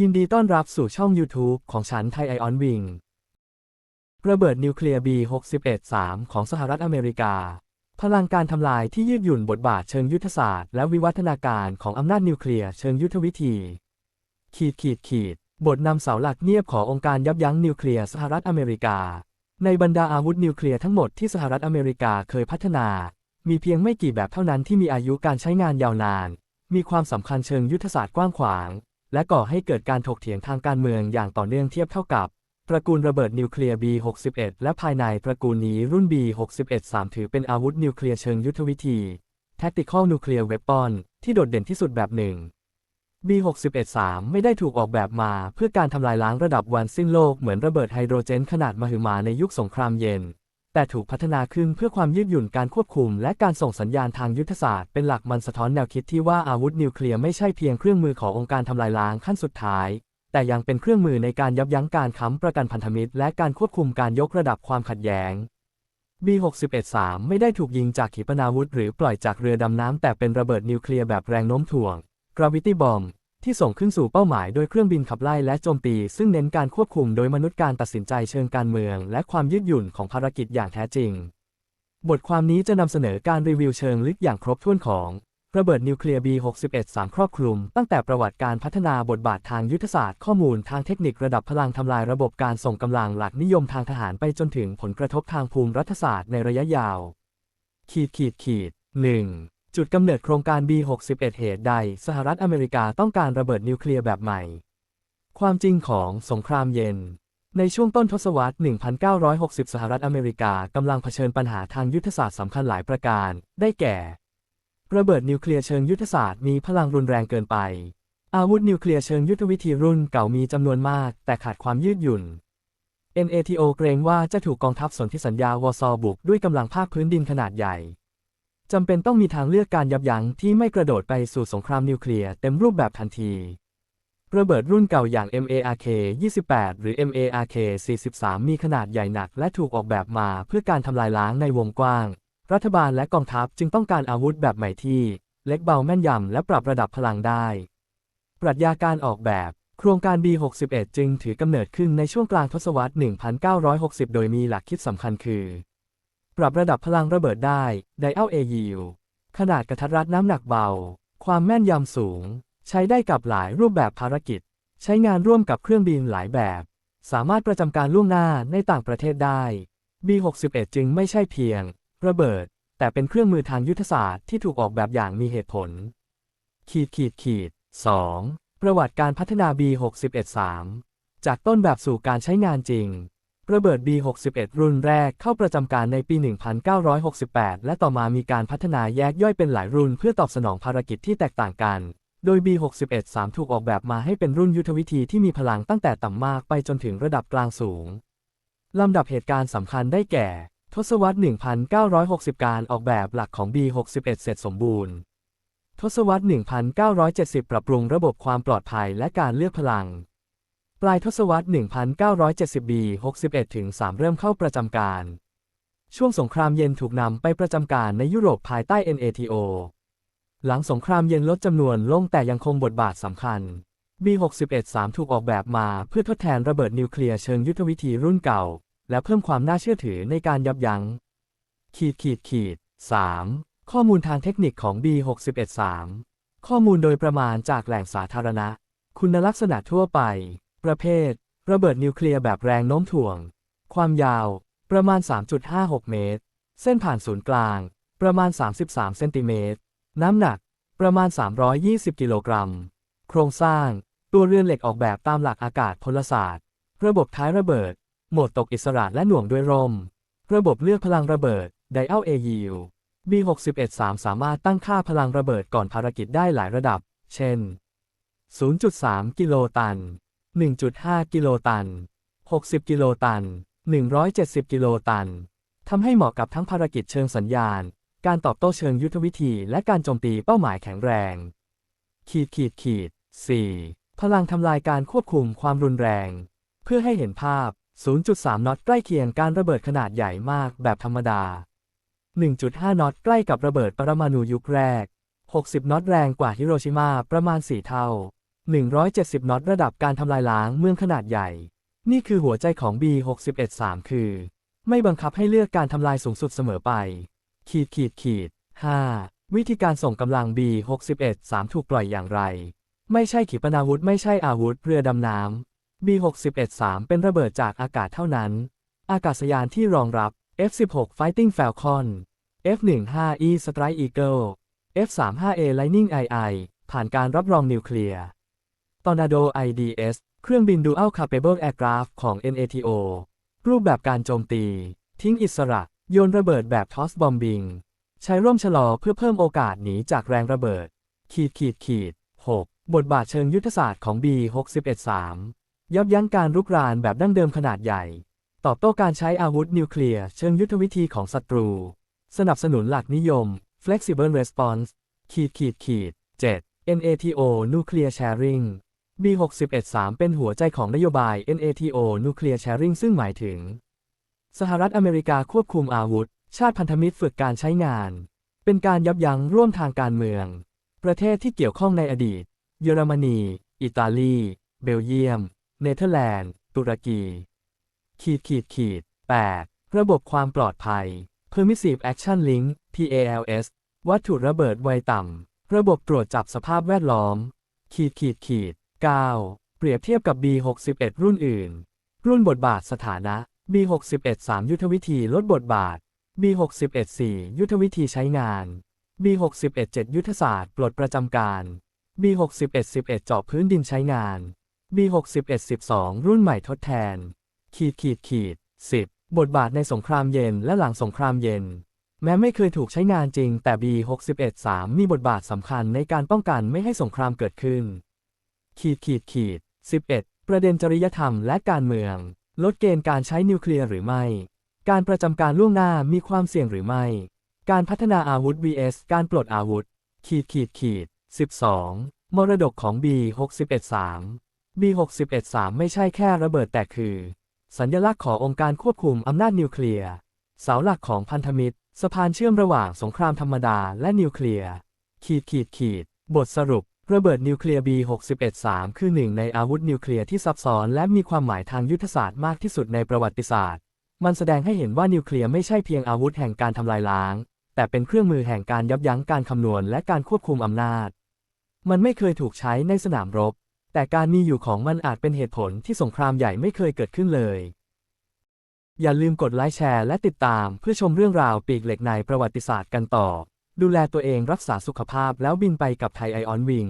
ยินดีต้อนรับสู่ช่อง YouTube ของฉันไทยไอออนวิงระเบิดนิวเคลียร์ B61-3 ของสหรัฐอเมริกา พลังการทำลายที่ยืดหยุ่นบทบาทเชิงยุทธศาสตร์และวิวัฒนาการของอำนาจนิวเคลียร์เชิงยุทธวิธี ขีดขีดขีด บทนำเสาหลักเงียบขององค์การยับยั้งนิวเคลียร์สหรัฐอเมริกา ในบรรดาอาวุธนิวเคลียร์ทั้งหมดที่สหรัฐอเมริกาเคยพัฒนา มีเพียงไม่กี่แบบเท่านั้นที่มีอายุการใช้งานยาวนาน มีความสำคัญเชิงยุทธศาสตร์กว้างขวาง และก่อให้เกิดการถกเถียงทางการเมืองอย่างต่อเนื่องเทียบเท่ากับตระกูลระเบิดนิวเคลียร์ B61 และภายในตระกูลนี้รุ่น B61-3 ถือเป็นอาวุธนิวเคลียร์เชิงยุทธวิธี Tactical Nuclear Weapon ที่โดดเด่นที่สุดแบบหนึ่ง B61-3 ไม่ได้ถูกออกแบบมาเพื่อการทำลายล้างระดับวันสิ้นโลกเหมือนระเบิดไฮโดรเจนขนาดมหึมาในยุคสงครามเย็น แต่ถูกพัฒนาขึ้นเพื่อความยืดหยุ่นการควบคุม และการส่งสัญญาณทางยุทธศาสตร์เป็นหลักมันสะท้อนแนวคิดที่ว่าอาวุธนิวเคลียร์ไม่ใช่เพียงเครื่องมือขององค์การทำลายล้างขั้นสุดท้าย แต่ยังเป็นเครื่องมือในการยับยั้งการค้ำประกันพันธมิตร และการควบคุมการยกระดับความขัดแย้ง B61-3 ไม่ได้ถูกยิงจากขีปนาวุธ หรือปล่อยจากเรือดำน้ำแต่เป็นระเบิดนิวเคลียร์แบบแรงโน้มถ่วง gravity bomb ที่ส่งขึ้นสู่เป้าหมายโดยเครื่องบินขับไล่และโจมตี ซึ่งเน้นการควบคุมโดยมนุษย์การตัดสินใจเชิงการเมือง และความยืดหยุ่นของภารกิจอย่างแท้จริง บทความนี้จะนำเสนอการรีวิวเชิงลึกอย่างครบถ้วนของระเบิดนิวเคลียร์ B61-3 ครอบคลุม ตั้งแต่ประวัติการพัฒนาบทบาททางยุทธศาสตร์ข้อมูลทางเทคนิคระดับพลังทำลายระบบการส่งกำลังหลักนิยมทางทหารไปจนถึงผลกระทบทางภูมิรัฐศาสตร์ในระยะยาว ขีดขีดขีด 1. จุดกำเนิดโครงการ B61 เหตุใด สหรัฐอเมริกาต้องการระเบิดนิวเคลียร์แบบใหม่ ความจริงของสงครามเย็น ในช่วงต้นทศวรรษ 1960 สหรัฐอเมริกากำลังเผชิญปัญหาทางยุทธศาสตร์สำคัญหลายประการ ได้แก่ ระเบิดนิวเคลียร์เชิงยุทธศาสตร์มีพลังรุนแรงเกินไป อาวุธนิวเคลียร์เชิงยุทธวิธีรุ่นเก่ามีจำนวนมาก แต่ขาดความยืดหยุ่น NATO เกรงว่าจะถูกกองทัพสนธิสัญญาวอซอบุกด้วยกำลังภาคพื้นดินขนาดใหญ่ จำเป็นต้องมีทางเลือกการยับยั้งที่ไม่กระโดดไปสู่สงครามนิวเคลียร์เต็มรูปแบบทันที ระเบิดรุ่นเก่าอย่าง MARK 28 หรือ MARK 43 มีขนาดใหญ่หนักและถูกออกแบบมาเพื่อการทำลายล้างในวงกว้าง รัฐบาลและกองทัพจึงต้องการอาวุธแบบใหม่ที่ เล็กเบาแม่นยำและปรับระดับพลังได้ ปรัชญาการออกแบบโครงการ B61 จึงถือกำเนิดขึ้นในช่วงกลางทศวรรษ 1960 โดยมีหลักคิดสำคัญคือ ปรับระดับพลังระเบิดได้ Dial A Yield ขนาดกระทัดรัดน้ำหนักเบา ความแม่นยำสูง ใช้ได้กับหลายรูปแบบภารกิจ ใช้งานร่วมกับเครื่องบินหลายแบบ สามารถประจำการล่วงหน้าในต่างประเทศได้ B61 จึงไม่ใช่เพียง ระเบิด แต่เป็นเครื่องมือทางยุทธศาสตร์ที่ถูกออกแบบอย่างมีเหตุผล ขีดขีดขีด 2. ประวัติการพัฒนา B61-3 จากต้นแบบสู่การใช้งานจริง ระเบิด B61 รุ่นแรกเข้าประจำการในปี 1968 และต่อมามีการพัฒนาแยกย่อยเป็นหลายรุ่นเพื่อตอบสนองภารกิจที่แตกต่างกัน โดย B61-3 ถูกออกแบบมาให้เป็นรุ่นยุทธวิธีที่มีพลังตั้งแต่ต่ำมากไปจนถึงระดับกลางสูง ลำดับเหตุการณ์สำคัญได้แก่ ทศวรรษ 1960 การออกแบบหลักของ B61 เสร็จสมบูรณ์ ทศวรรษ 1970 ปรับปรุงระบบความปลอดภัยและการเลือกพลัง ปลายทศวรรษ 1970 B61 ถึง3เริ่มเข้าประจำการ ช่วงสงครามเย็นถูกนำไปประจำการในยุโรปภายใต้ NATO หลังสงครามเย็นลดจำนวนลงแต่ยังคงบทบาทสำคัญ B61-3 ถูกออกแบบมาเพื่อทดแทนระเบิดนิวเคลียร์เชิงยุทธวิธีรุ่นเก่า และเพิ่มความน่าเชื่อถือในการยับยั้ง ขีดขีดขีด 3. ข้อมูลทางเทคนิคของ B61-3 ข้อมูลโดยประมาณจากแหล่งสาธารณะ คุณลักษณะทั่วไป ประเภท ระเบิดนิวเคลียร์แบบแรงโน้มถ่วง ความยาว ประมาณ 3.56 เมตร เส้นผ่านศูนย์กลาง ประมาณ 33 เซนติเมตร น้ำหนัก ประมาณ 320 กิโลกรัม โครงสร้าง ตัวเรือนเหล็กออกแบบตามหลักอากาศพลศาสตร์ ระบบท้ายระเบิด โหมดตกอิสระและหน่วงด้วยร่ม ระบบเลือกพลังระเบิด Dial A Yield B61-3 สามารถตั้งค่าพลังระเบิดก่อนภารกิจได้หลายระดับ เช่น 0.3 กิโลตัน 1.5 กิโลตัน 60 กิโลตัน 170 กิโลตัน ทำให้เหมาะกับทั้งภารกิจเชิงสัญญาณ การตอบโต้เชิงยุทธวิธีและการโจมตีเป้าหมายแข็งแรง ขีดขีดขีด 4. พลังทำลายการควบคุมความรุนแรง เพื่อให้เห็นภาพ 0.3 น็อตใกล้เคียงการระเบิดขนาดใหญ่มากแบบธรรมดา 1.5 น็อตใกล้กับระเบิดปรมาณูยุคแรก 60 น็อตแรงกว่าฮิโรชิมาประมาณ 4 เท่า 170น็อตระดับการทำลายล้างเมืองขนาดใหญ่ นี่คือหัวใจของ B613 คือ ไม่บังคับให้เลือกการทำลายสูงสุดเสมอไป ขีดขีดขีด 5. วิธีการส่งกำลัง B613 ถูกปล่อยอย่างไร ไม่ใช่ขีปนาวุธไม่ใช่อาวุธเรือดำน้ำ B613 เป็นระเบิดจากอากาศเท่านั้น อากาศยานที่รองรับ F16 Fighting Falcon F15E Strike Eagle F35A Lightning II ผ่านการรับรองนิวเคลียร์ Tornado IDS เครื่องบิน Dual Capable Aircraft ของ NATO รูปแบบการโจมตี ทิ้งอิสระ โยนระเบิดแบบ Toss Bombing ใช้ร่วมชะลอเพื่อเพิ่มโอกาสหนีจากแรงระเบิด ขีดขีดขีด 6. บทบาทเชิงยุทธศาสตร์ของ B613 ยับยั้งการรุกรานแบบดั้งเดิมขนาดใหญ่ ตอบโต้การใช้อาวุธนิวเคลียร์เชิงยุทธวิธีของศัตรู สนับสนุนหลักนิยม Flexible Response ขีดขีดขีด 7. NATO Nuclear Sharing B613 เป็นหัวใจของนโยบาย NATO Nuclear Sharing ซึ่งหมายถึง สหรัฐอเมริกาควบคุมอาวุธ ชาติพันธมิตรฝึกการใช้งาน เป็นการยับยั้งร่วมทางการเมือง ประเทศที่เกี่ยวข้องในอดีต เยอรมนี อิตาลี เบลเยียม เนเธอร์แลนด์ ตุรกี ขีดขีดขีด 8. ระบบความปลอดภัย Permissive Action Link PALS วัตถุระเบิดไวต่ำ ระบบตรวจจับสภาพแวดล้อม ขีดขีดขีด 9. เปรียบเทียบกับ B61 รุ่นอื่น รุ่นบทบาทสถานะ B61 3 ยุทธวิธีลดบทบาท B61 4 ยุทธวิธีใช้งาน B61 7 ยุทธศาสตร์ ปลดประจำการ B61 11 เจาะพื้นดินใช้งาน B61 12 รุ่นใหม่ทดแทน ขีดขีดขีด 10 บทบาทในสงครามเย็นและหลังสงครามเย็น แม้ไม่เคยถูกใช้งานจริงแต่ B61 3 มีบทบาทสำคัญในการป้องกันไม่ให้สงครามเกิดขึ้น ขีดขีดขีด11 ประเด็นจริยธรรมและการเมือง ลดเกณฑ์การใช้นิวเคลียร์หรือไม่ การประจำการล่วงหน้ามีความเสี่ยงหรือไม่ การพัฒนาอาวุธ vs การปลดอาวุธ ขีดขีดขีด12 มรดกของ B613 B613 ไม่ใช่แค่ระเบิดแต่คือ สัญลักษณ์ขององค์การควบคุมอำนาจนิวเคลียร์เสาหลักของพันธมิตร สะพานเชื่อมระหว่างสงครามธรรมดาและนิวเคลียร์ขีดขีดขีด บทสรุป ระเบิดนิวเคลียร์ B613 คือหนึ่งในอาวุธนิวเคลียร์ที่ซับซ้อนและมีความหมายทางยุทธศาสตร์มากที่สุดในประวัติศาสตร์ มันแสดงให้เห็นว่านิวเคลียร์ไม่ใช่เพียงอาวุธแห่งการทำลายล้าง แต่เป็นเครื่องมือแห่งการยับยั้งการคำนวณและการควบคุมอำนาจ มันไม่เคยถูกใช้ในสนามรบ แต่การมีอยู่ของมันอาจเป็นเหตุผลที่สงครามใหญ่ไม่เคยเกิดขึ้นเลย อย่าลืมกดไลค์แชร์และติดตามเพื่อชมเรื่องราวปีกเหล็กในประวัติศาสตร์กันต่อ ดูแลตัวเองรักษาสุขภาพแล้วบินไปกับไทยไอออนวิง